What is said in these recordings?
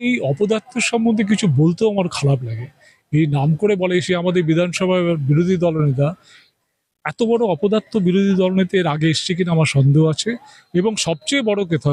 এই অপদার্থ সম্বন্ধে কিছু বলতেও আমার খারাপ লাগে। এই নাম করে বলে সে আমাদের বিধানসভার বিরোধী দলনেতা। এত বড় অপদার্থ বিরোধী দলনেতা এর আগে এসছে কিনা আমার সন্দেহ আছে। এবং সবচেয়ে বড় কথা,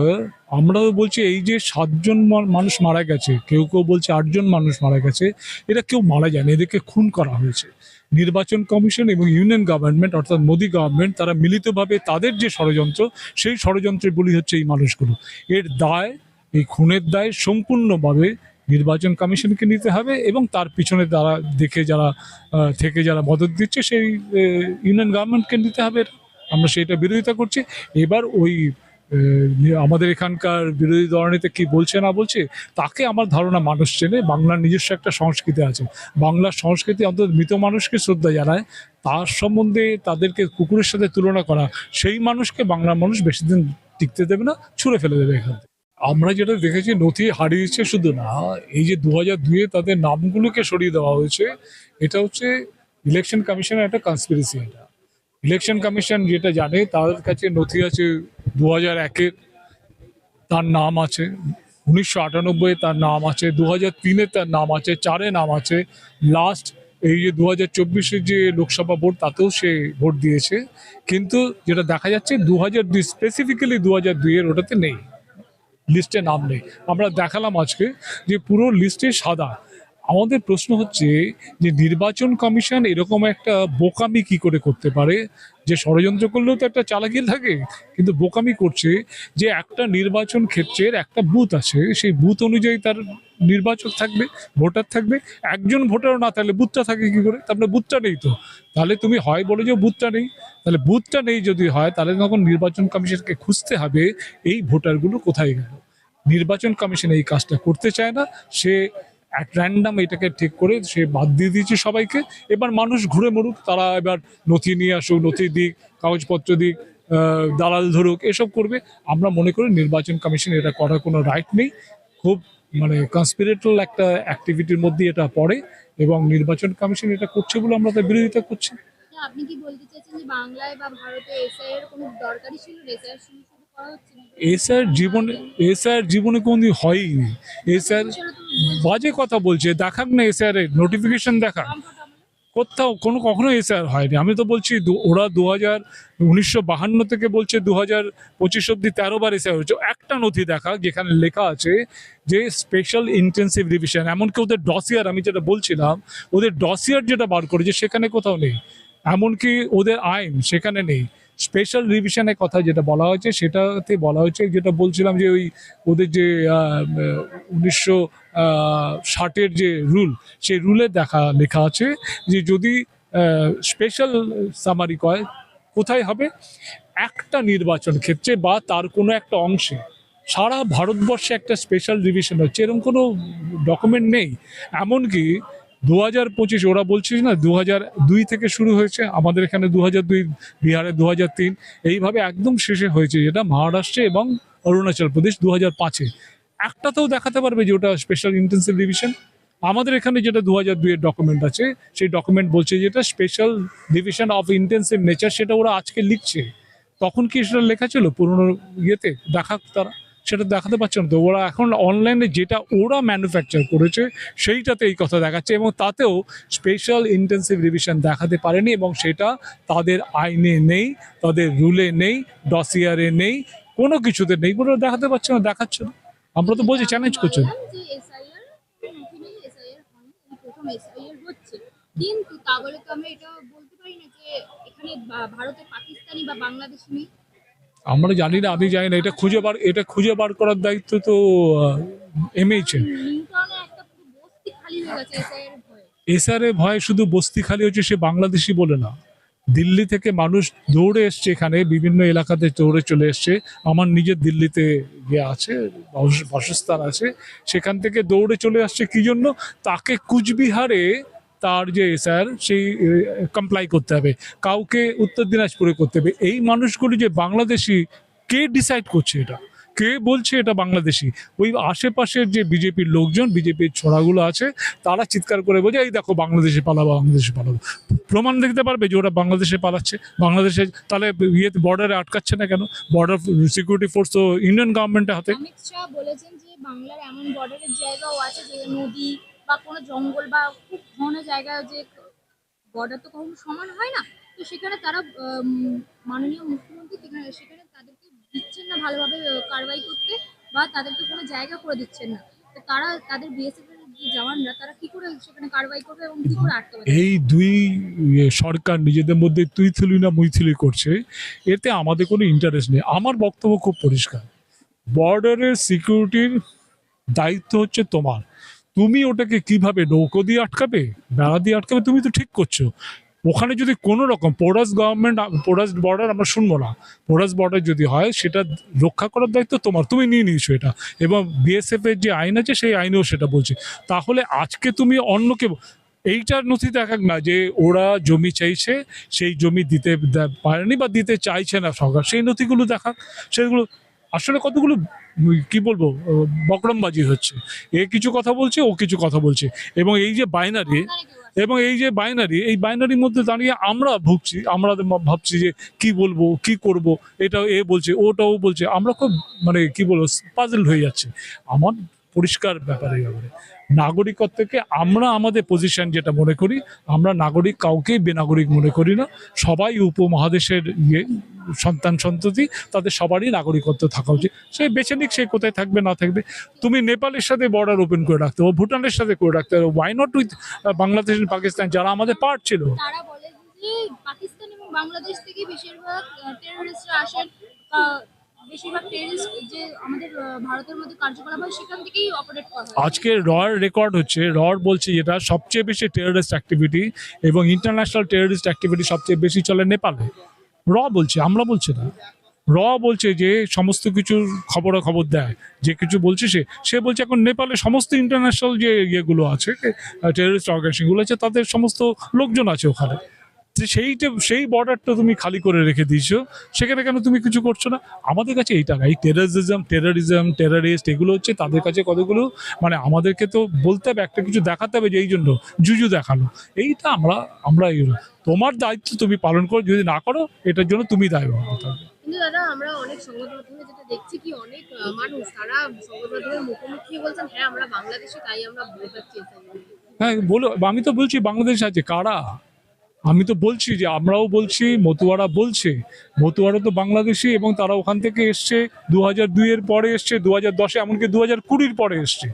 আমরাও বলছি এই যে সাতজন মানুষ মারা গেছে, কেউ কেউ বলছে আটজন মানুষ মারা গেছে, এরা কেউ মারা যায়নি, এদেরকে খুন করা হয়েছে। নির্বাচন কমিশন এবং ইউনিয়ন গভর্নমেন্ট, অর্থাৎ মোদী গভর্নমেন্ট, তারা মিলিতভাবে তাদের যে ষড়যন্ত্র, সেই ষড়যন্ত্রের বলি হচ্ছে এই মানুষগুলো। এর দায় এই খুনের দায় সম্পূর্ণভাবে নির্বাচন কমিশনকে নিতে হবে এবং তার পিছনে তারা দেখে যারা থেকে যারা মদত দিচ্ছে সেই ইউনিয়ন গভর্নমেন্টকে নিতে হবে। আমরা সেইটা বিরোধিতা করছি। এবার ওই আমাদের এখানকার বিরোধী দলনেতা কি বলছে না বলছে, তাকে আমার ধারণা মানুষ চেনে। বাংলার নিজস্ব একটা সংস্কৃতি আছে। বাংলার সংস্কৃতি অন্তত মৃত মানুষকে শ্রদ্ধা জানায়। তার সম্বন্ধে তাদেরকে কুকুরের সাথে তুলনা করা, সেই মানুষকে বাংলার মানুষ বেশি দিন টিকতে দেবে না, ছুঁড়ে ফেলে দেবে এখান থেকে। আমরা যেটা দেখেছি, নথি হারিয়েছে শুধু না, এই যে দু হাজার দুয়ে তাদের নামগুলোকে সরিয়ে দেওয়া হয়েছে, এটা হচ্ছে ইলেকশন কমিশনের একটা কনস্পিরেসি এটা। ইলেকশন কমিশন যেটা জানে, তার কাছে নথি আছে দু হাজার একের তার নাম আছে, উনিশশো আটানব্বই তার নাম আছে দু হাজার তিনে তার নাম আছে, চারে নাম আছে লাস্ট এই যে দু হাজার চব্বিশের যে লোকসভা ভোট, তাতেও সে ভোট দিয়েছে। কিন্তু যেটা দেখা যাচ্ছে দু হাজার দুই স্পেসিফিক্যালি দু হাজার দুইয়ের ওটাতে নেই। লিস্টে নাম নেই। আমরা দেখালাম আজকে যে পুরো লিস্টে সাদা। আমাদের প্রশ্ন হচ্ছে যে নির্বাচন কমিশন এরকম একটা বোকামি কি করে করতে পারে? যে ষড়যন্ত্র করলেও তো একটা চালাকি থাকে কিন্তু বোকামি করছে যে একটা নির্বাচন ক্ষেত্রের একটা বুথ আছে, সেই বুথ অনুযায়ী তার নির্বাচক থাকবে, ভোটার থাকবে। একজন ভোটারও না থাকলে বুথটা থাকে কি করে? তারপরে বুথটা নেই তো। তাহলে তুমি হয় বলে যে বুথটা নেই। তাহলে বুথটা নেই যদি হয়, তাহলে তখন নির্বাচন কমিশনকে খুঁজতে হবে এই ভোটারগুলো কোথায় গেল। নির্বাচন কমিশন এই কাজটা করতে চায় না, সে অ্যাট র্যান্ডাম এটাকে ঠিক করে সে বাদ দিয়ে দিয়েছে সবাইকে। এবার মানুষ ঘুরে মরুক, তারা এবার নথি নিয়ে আসুক, নথি দিক, কাগজপত্র দিক দালাল ধরুক, এসব করবে। আমরা মনে করি নির্বাচন কমিশন এটা করার কোনো রাইট নেই। খুব মানে কনস্পিরেটল একটা অ্যাক্টিভিটির মধ্যে এটা পড়ে এবং নির্বাচন কমিশন এটা করছে বলে আমরা তার বিরোধিতা করছি। আপনি কি বলতে চাইছেন যে বাংলায় বা ভারতে এসআই এর কোনো দরকারই ছিল? এসআই শুরু করা হচ্ছে এসআর জীবনে এসআর জীবনে কোনোদিন হয়ই এসআর এছাড়া বাজে কথা বলছে দেখাক না এসআর এর নোটিফিকেশন কোথাও কোনো কখনো এসআর হয়নি। আমি তো বলছি ওরা দু হাজার উনিশশো বাহান্ন থেকে বলছে দু হাজার পঁচিশ অব্দি তেরো বার এসআর হয়েছে। একটা নথি দেখা যেখানে লেখা আছে যে স্পেশাল ইন্টেন্সিভ রিভিশন এমনকি ওদের ডসিয়ার আমি যেটা বলছিলাম ওদের ডসিয়ার যেটা বার করেছে সেখানে কোথাও নেই। এমনকি ওদের আইন সেখানে নেই। স্পেশাল রিভিশনের কথা যেটা বলা হয়েছে, সেটাতে বলা হয়েছে, যেটা বলছিলাম যে ওই ওদের যে উনিশশো ষাটের যে রুল সেই রুলে দেখা, লেখা আছে যে যদি স্পেশাল সামারি কয়, কোথায় হবে? একটা নির্বাচন ক্ষেত্রে বা তার কোনো একটা অংশে। সারা ভারতবর্ষে একটা স্পেশাল রিভিশন হচ্ছে, এরকম কোনো ডকুমেন্ট নেই। এমনকি দু হাজার পঁচিশ, ওরা বলছে না দু হাজার দুই থেকে শুরু হয়েছে, আমাদের এখানে দু হাজার দুই, বিহারে দু হাজার তিন, এইভাবে একদম শেষে হয়েছে যেটা মহারাষ্ট্রে এবং অরুণাচল প্রদেশ দু হাজার পাঁচে। একটাতেও দেখাতে পারবে যে ওটা স্পেশাল ইন্টেন্সিভ ডিভিশন আমাদের এখানে যেটা দু হাজার দুইয়ের ডকুমেন্ট আছে, সেই ডকুমেন্ট বলছে যেটা special division of intensive nature সেটা ওরা আজকে লিখছে। তখন কি সেটা লেখা ছিল পুরোনো ইয়েতে দেখাক তারা? সেটা দেখাতে পারছে না। তো ওরা এখন অনলাইনে যেটা ওরা ম্যানুফ্যাকচার করেছে, সেইটাতে এই কথা দেখাচ্ছে এবং তাতেও স্পেশাল ইন্টেন্সিভ রিভিশন দেখাতে পারেনি এবং সেটা তাদের আইনে নেই, তাদের রুলে নেই ডসিয়ারে নেই, কোনো কিছুতে নেই। বলে দেখাতে পারছে না, দেখাচ্ছে না। আমরা তো বলছি চ্যালেঞ্জ করছে বললাম যে এসআইআর নথি নেই এসআইআর হয়নি, এই প্রথম এসআইআর হচ্ছে। কিন্তু তা বলে তো আমরা এটা বলতে পারি না যে এখানে বা- ভারতে পাকিস্তানি বা বাংলাদেশি আমরা জানি না, আমি জানি না, এটা খুঁজে বার, এটা খুঁজে বার করার দায়িত্ব তো এসআইআর ভয়ে ভয় শুধু বস্তি খালি হচ্ছে সে বাংলাদেশি বলে না। দিল্লি থেকে মানুষ দৌড়ে এসছে এখানে, বিভিন্ন এলাকাতে দৌড়ে চলে এসছে। আমার নিজের দিল্লিতে গিয়ে আছে বাসস্থান আছে। সেখান থেকে দৌড়ে চলে আসছে কি জন্য? তাকে কুচবিহারে তার যে স্যার সেই কমপ্লাই করতে হবে। কাউকে উত্তর দিনাজপুরে করতে হবে। এই মানুষগুলি যে বাংলাদেশি, কে ডিসাইড করছে এটা? কে বলছে এটা বাংলাদেশি? ওই আশেপাশের যে বিজেপির লোকজন, বিজেপির ছড়াগুলো আছে, তারা চিৎকার করে বলছে, এই দেখো, বাংলাদেশে পালাবো বাংলাদেশে পালাবো। প্রমাণ দেখতে পারবে যে ওরা বাংলাদেশে পালাচ্ছে। বাংলাদেশে তাহলে ইয়েতে বর্ডারে আটকাচ্ছে না কেন? বর্ডার সিকিউরিটি ফোর্স তো ইন্ডিয়ান গভর্নমেন্টের হাতে। বলেছেন যে বাংলার এমন বর্ডারের জায়গাও আছে যে নদী বা কোনো জঙ্গল বা খুব ঘন জায়গায় যে বর্ডার তো কখনো সমান হয় না, তো সেখানে তারা মাননীয় মুখ্যমন্ত্রী সেখানে তাদেরকে দিচ্ছেন না ভালোভাবে কারবাই করতে বা তাদেরকে কোনো জায়গা করে দিচ্ছেন না। তো তারা, তাদের বিএসএফ তারা কি করে সেখানে করবে এবং এই দুই ইয়ে সরকার নিজেদের মধ্যে তুই থুলি না মুই করছে, এতে আমাদের কোনো ইন্টারেস্ট নেই। আমার বক্তব্য খুব পরিষ্কার। বর্ডারের সিকিউরিটির দায়িত্ব হচ্ছে তোমার। তুমি ওটাকে কীভাবে নৌকো দিয়ে আটকাবে, বেড়া দিয়ে আটকাবে, তুমি তো ঠিক করছ। ওখানে যদি কোনো রকম পোরাস গভর্নমেন্ট পোরাস বর্ডার আমরা শুনব না। পোরাস বর্ডার যদি হয়, সেটা রক্ষা করার দায়িত্ব তোমার। তুমি নিয়ে নিয়েছো এটা। এবং বিএসএফ এর যে আইন আছে, সেই আইনেও সেটা বলছে। তাহলে আজকে তুমি অন্যকে, এইটার নথি দেখাক না, যে ওরা জমি চাইছে, সেই জমি দিতে পারেনি বা দিতে চাইছে না সরকার, সেই নথিগুলো দেখাক সেগুলো আসলে কতগুলো কি বলব বকরমবাজি হচ্ছে। এ কিছু কথা বলছে, ও কিছু কথা বলছে। এবং এই যে বাইনারি এবং এই যে বাইনারি এই বাইনারির মধ্যে দাঁড়িয়ে আমরা ভুগছি, আমরা ভাবছি যে কি বলব, কি করব এটা এ বলছে, ওটাও বলছে। আমরা খুব মানে কি বলব পাজল হয়ে যাচ্ছে। আমার পরিষ্কার ব্যাপার ব্যাপারে। নাগরিকত্বকে আমরা আমাদের পজিশন যেটা মনে করি, আমরা নাগরিক কাউকে বেনাগরিক মনে করি না। সবাই উপমহাদেশের ইয়ে সন্তান সন্ততি, তাদের সবারই নাগরিকত্ব থাকা উচিত। সে বেছে নিক সে কোথায় থাকবে, না থাকবে। তুমি নেপালের সাথে বর্ডার ওপেন করে রাখতে পারো ভুটানের সাথে করে রাখতে পারো why not with Bangladesh Pakistan? যারা আমাদের পার্ট ছিল। পাকিস্তান এবং বাংলাদেশ থেকে বেশিরভাগ টেরোরিস্টরা আসেন বেশিরভাগ টেরোরিস্ট যে রর রেকর্ড হচ্ছে, রর বলছে যেটা সবচেয়ে বেশি টেররিস্ট অ্যাক্টিভিটি এবং ইন্টারন্যাশনাল টেররিস্ট অ্যাক্টিভিটি সবচেয়ে বেশি চলে নেপালে। র বলছে, আমরা বলছি না। র বলছে যে সমস্ত কিছুর খবরাখবর দেয়। যে কিছু বলছে সে সে বলছে এখন নেপালে সমস্ত ইন্টারন্যাশনাল যে ইয়েগুলো আছে টেররিস্ট অর্গানাইজেশনগুলো আছে, তাদের সমস্ত লোকজন আছে ওখানে। তো সেইটা সেই বর্ডারটা তুমি খালি করে রেখে দিয়েছ সেখানে কেন তুমি কিছু করছ না? আমাদের কাছে এই টাকা এই টেরারিজম টেরারিজম টেরারিস্ট এগুলো হচ্ছে তাদের কাছে কতগুলো মানে আমাদেরকে তো বলতে হবে একটা কিছু দেখাতে হবে যে এই জন্য জুজু দেখানো। এইটা আমরা আমরা তোমার দায়িত্ব তুমি পালন করো যদি না করো এটার জন্য তুমি দায়ী হতে হবে কিন্তু দাদা আমরা অনেক সংবাদ মাধ্যমে যেটা দেখছি কি অনেক মানুষ তারা সংবাদ মাধ্যমের মুখোমুখি বলছেন হ্যাঁ আমরা বাংলাদেশে তাই আমরা হ্যাঁ বলো আমি তো বলছি বাংলাদেশ আছে কারা? আমি তো বলছি যে আমরাও বলছি, মতুয়ারা বলছে। মতুয়ারা তো বাংলাদেশি এবং তারা ওখান থেকে এসছে দু হাজার দুইয়ের পরে এসছে দু হাজার দশে এমনকি দু হাজার কুড়ির পরে এসছে।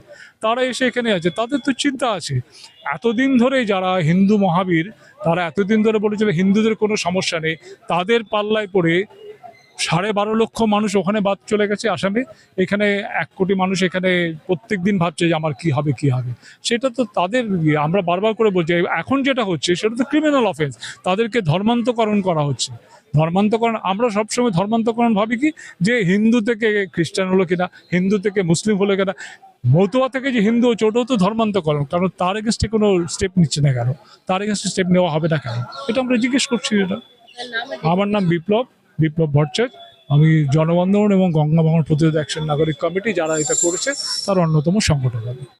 তারা এসে এখানে আছে, তাদের তো চিন্তা আছে। এতদিন ধরে যারা হিন্দু মহাবীর, তারা এতদিন ধরে বলেছিল হিন্দুদের কোনো সমস্যা নেই, তাদের পাল্লায় পড়ে সাড়ে বারো লক্ষ মানুষ ওখানে বাদ চলে গেছে আসামে। এখানে এক কোটি মানুষ এখানে প্রত্যেক দিন ভাবছে যে আমার কি হবে কি হবে। সেটা তো তাদের ইয়ে। আমরা বারবার করে বলছি এখন যেটা হচ্ছে সেটা তো ক্রিমিনাল অফেন্স তাদেরকে ধর্মান্তকরণ করা হচ্ছে। ধর্মান্তকরণ আমরা সবসময় ধর্মান্তকরণ ভাবি কি? যে হিন্দু থেকে খ্রিস্টান হলো কিনা হিন্দু থেকে মুসলিম হলো কিনা। মতুয়া থেকে যে হিন্দু হচ্ছে ওটাও তো ধর্মান্তকরণ কারণ তার এগেনস্টে কোনো স্টেপ নিচ্ছে না কেন? তার এগেনস্টে স্টেপ নেওয়া হবে না কেন? এটা আমরা জিজ্ঞেস করছি এটা। আমার নাম বিপ্লব। বিপ্লব ভট্টাচার্য, আমি জনবন্ধন এবং গঙ্গা ভাঙন প্রতিরোধ অ্যাকশন নাগরিক কমিটি যারা এটা করেছে, তার অন্যতম সংগঠন